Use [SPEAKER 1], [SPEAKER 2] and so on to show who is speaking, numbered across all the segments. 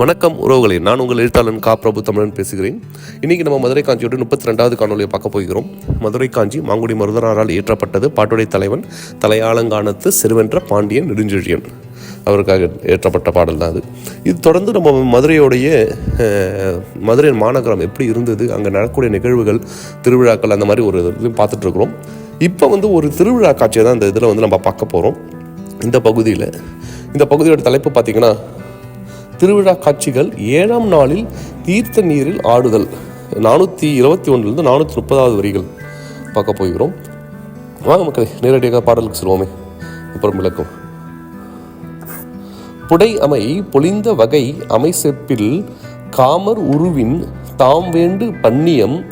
[SPEAKER 1] வணக்கம் உறவுகளே நான் உங்கள் எழுத்தாளன் கா. பிரபு தமிழன் பேசுகிறேன். இன்றைக்கி நம்ம மதுரை காஞ்சியோட முப்பத்தி ரெண்டாவது காணொலியை பார்க்க போகிறோம். மதுரை காஞ்சி மாங்குடி மருதனாரால் இயற்றப்பட்டது பாட்டுடை தலைவன் தலையாளங்கானத்து செருவென்ற பாண்டியன் நெடுஞ்செழியன். அவருக்காக ஏற்றப்பட்ட பாடல் தான் அது. இது தொடர்ந்து நம்ம மதுரையோடைய மதுரையின் மதுரை மாநகரம் எப்படி இருந்தது அங்கே நடக்கக்கூடிய நிகழ்வுகள் திருவிழாக்கள் அந்த மாதிரி ஒரு இதுலையும் பார்த்துட்ருக்குறோம் இப்போ வந்து ஒரு திருவிழா காட்சியை தான் இந்த இதில் வந்து நம்ம பார்க்க போகிறோம் இந்த பகுதியில் இந்த பகுதியோட தலைப்பு பார்த்திங்கன்னா திருவிழா காட்சிகள் ஏழாம் நாளில் தீர்த்த நீரில் ஆடுதல். நானூற்றி இருபத்தி ஒன்றுலேருந்து நானூற்றி முப்பதாவது வரிகள் பார்க்க போகிறோம். வாங்க மக்களை நேரடியாக பாடலுக்கு சொல்லுவோமே அப்புறம் விளக்கம். புடை அமை பொழிந்த வகை அமைசெப்பில் காமர் உருவின் தாம் வேண்டு பன்னியம்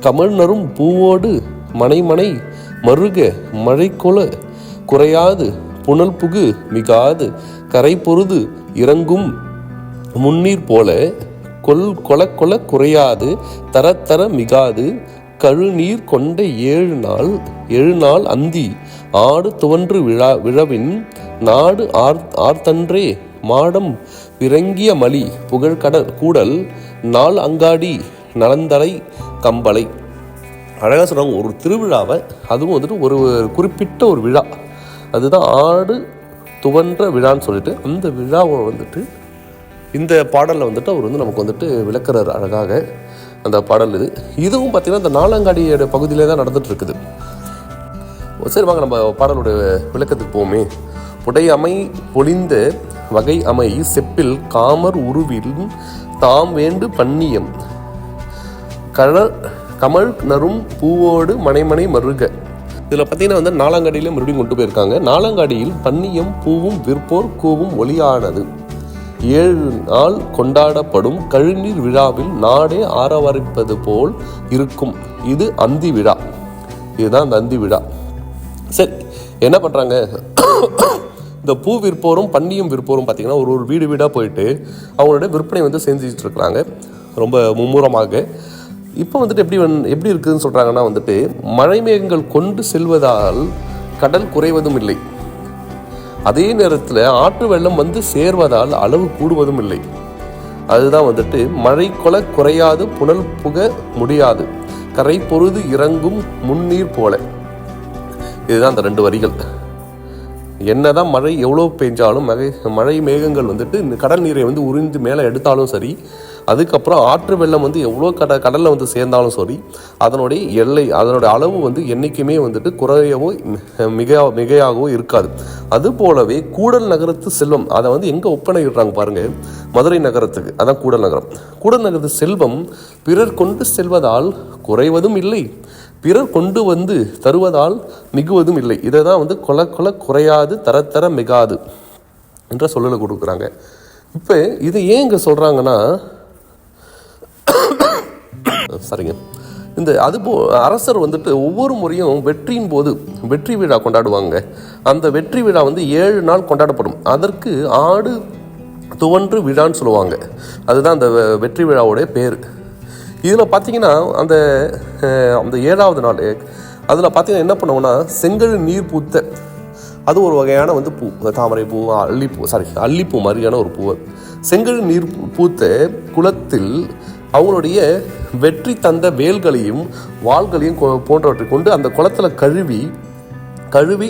[SPEAKER 1] கமழ்நரும் பூவோடு மனைமனை மருக மழைக்கொல குறையாது புனல் புகு மிகாது கரை பொருது இறங்கும் முன்னீர் போல கொல் கொல கொல குறையாது தர தர மிகாது. கழுநீர் கொண்ட ஏழு நாள் ஏழு நாள் அந்தி. ஆடு துவன்று விழா விழவின் நாடு ஆர் ஆர்த்தன்றே. மாடம் பிறங்கிய மலி புகழ்கடல் கூடல் நாள் அங்காடி நலந்தலை கம்பளை. அழகாக சொல்கிறாங்க ஒரு திருவிழாவை அதுவும் வந்துட்டு ஒரு குறிப்பிட்ட ஒரு விழா. அதுதான் ஆடு துவன்ற விழான்னு சொல்லிட்டு அந்த விழாவை வந்துட்டு இந்த பாடலில் வந்துட்டு அவர் வந்து நமக்கு வந்துட்டு விளக்குறார் அழகாக. அந்த பாடல் இது. இதுவும் பார்த்திங்கன்னா இந்த நாலங்காடியோட பகுதியிலே தான் நடந்துகிட்டு இருக்குது சரி வாங்க நம்ம பாடலுடைய விளக்கத்துக்கு போவோமே. புடையமை அமை வகை அமை செப்பில் காமர் உருவில் தாம் வேண்டு பன்னியம். கழ கமல் நரும் பூவோடு மனைமனை மருக. இதில் பார்த்தீங்கன்னா வந்து நாலாங்காடியில் மறுபடியும் கொண்டு போயிருக்காங்க. நாலாங்காடியில் பன்னியம் பூவும் விற்போர் கூவும் ஒளியானது. ஏழு நாள் கொண்டாடப்படும் கழிநீர் விழாவில் நாடே ஆரவரிப்பது போல் இருக்கும். இது அந்தி விழா. இதுதான் அந்த அந்தி விழா. சரி என்ன பண்ணுறாங்க இந்த பூ விற்போரும் பன்னியும் விற்போரும் பார்த்தீங்கன்னா ஒரு ஒரு வீடு வீடாக போயிட்டு அவங்களோட விற்பனை வந்து செஞ்சுட்டு இருக்கிறாங்க. ரொம்ப மும்முரமாக. இப்போ வந்துட்டு எப்படி எப்படி இருக்குதுன்னு சொல்கிறாங்கன்னா வந்துட்டு மழை மேகங்கள் கொண்டு செல்வதால் கடல் குறைவதும் இல்லை. அதே நேரத்தில் ஆற்று வெள்ளம் வந்து சேர்வதால் அளவு கூடுவதும் இல்லை. அதுதான் வந்துட்டு மழை கொல குறையாது புனல் புக முடியாது. கரை பொருது இறங்கும் முன்னீர் போல. இதுதான் அந்த ரெண்டு வரிகள். என்னதான் மழை எவ்வளோ பெஞ்சாலும் மழை மழை மேகங்கள் வந்துட்டு இந்த கடல் நீரை வந்து உறிஞ்சு மேலே எடுத்தாலும் சரி அதுக்கப்புறம் ஆற்று வெள்ளம் வந்து எவ்வளோ கட கடலில் வந்து சேர்ந்தாலும் சரி அதனுடைய எல்லை அதனுடைய அளவு வந்து என்றைக்குமே வந்துட்டு குறையவோ மிக மிகையாகவோ இருக்காது. அது போலவே கூடல் நகரத்து செல்வம் அதை வந்து எங்கே ஒப்பனை ஒப்பனையிடுறாங்க பாருங்க மதுரை நகரத்துக்கு அதான் கூடல் நகரம். கூடல் நகரத்து செல்வம் பிறர் கொண்டு செல்வதால் குறைவதும் இல்லை பிறர் கொண்டு வந்து தருவதால் மிகுவதும் இல்லை. இதை தான் வந்து கொல கொல குறையாது தரத்தர மிகாது என்ற சொல்லலை கொடுக்குறாங்க. இப்போ இது ஏன் இங்கே சொல்கிறாங்கன்னா சரிங்க இந்த அது போ அரசர் வந்துட்டு ஒவ்வொரு முறையும் வெற்றியின் போது வெற்றி விழா கொண்டாடுவாங்க. அந்த வெற்றி விழா வந்து ஏழு நாள் கொண்டாடப்படும். அதற்கு ஆடு துவன்று விழான்னு சொல்லுவாங்க. அதுதான் அந்த வெ- வெற்றி விழாவுடைய பேர். இதில் பார்த்தீங்கன்னா அந்த அந்த ஏழாவது நாள் அதில் பார்த்தீங்கன்னா என்ன பண்ணுவோம்னா செங்கல் நீர் பூத்த அது ஒரு வகையான வந்து பூ தாமரை பூ அள்ளிப்பூ சாரி அள்ளிப்பூ மாதிரியான ஒரு பூ. செங்கல் நீர் பூத்த குளத்தில் அவங்களுடைய வெற்றி தந்த வேல்களையும் வாள்களையும் போன்றவற்றை கொண்டு அந்த குளத்தில் கழுவி கழுவி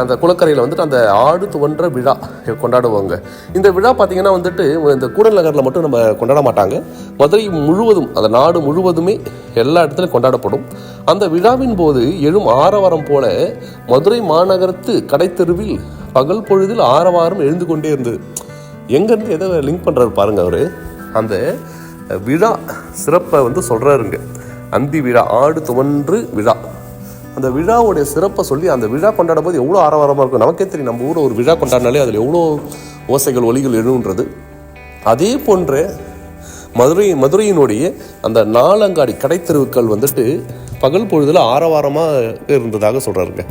[SPEAKER 1] அந்த குளக்கரையில் வந்துட்டு அந்த ஆடு துவன்ற விழா கொண்டாடுவாங்க. இந்த விழா பார்த்திங்கன்னா வந்துட்டு இந்த கூடல் நகரில் மட்டும் நம்ம கொண்டாட மாட்டாங்க. மதுரை முழுவதும் அந்த நாடு முழுவதுமே எல்லா இடத்துலையும் கொண்டாடப்படும். அந்த விழாவின் போது எழும் ஆரவாரம் போல மதுரை மாநகரத்து கடைத்தெருவில் பகல் பொழுதில் ஆரவாரம் எழுந்து கொண்டே இருந்தது. எங்கேருந்து எதை லிங்க் பண்ணுறாரு பாருங்க அவர். அந்த விழா சிறப்பை வந்து சொல்கிறாருங்க அந்தி விழா ஆடு துவன்று விழா. அந்த விழாவுடைய சிறப்பை சொல்லி அந்த விழா கொண்டாடும் போது எவ்வளோ ஆரவாரமாக இருக்கும். நமக்கே தெரியும் நம்ம ஊரில் ஒரு விழா கொண்டாடினாலே அதில் எவ்வளோ ஓசைகள் ஒலிகள் எழுன்றது அதே போன்ற மதுரை மதுரையினுடைய அந்த நாலங்காடி கடைத்தெருவுக்கள் வந்துட்டு பகல் பொழுதில் ஆரவாரமாக இருந்ததாக சொல்கிறாருங்க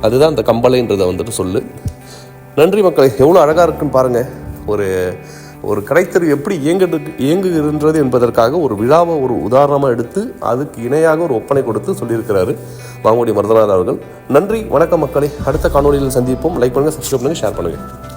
[SPEAKER 1] அதுதான் அந்த கம்பளைன்றதை வந்துட்டு சொல்லு. நன்றி மக்களை எவ்வளோ அழகாக இருக்குன்னு பாருங்கள் ஒரு ஒரு கடைத்தெரு எப்படி இயங்கு இயங்குகின்றது என்பதற்காக ஒரு விழாவை ஒரு உதாரணமாக எடுத்து அதுக்கு இணையாக ஒரு ஒப்பனை கொடுத்து சொல்லியிருக்கிறாரு மாங்குடி மருதனார் அவர்கள். நன்றி வணக்கம் மக்களை. அடுத்த காணொலியில் சந்திப்போம். லைக் பண்ணுங்கள் சப்ஸ்கிரைப் பண்ணுங்கள் ஷேர் பண்ணுங்கள்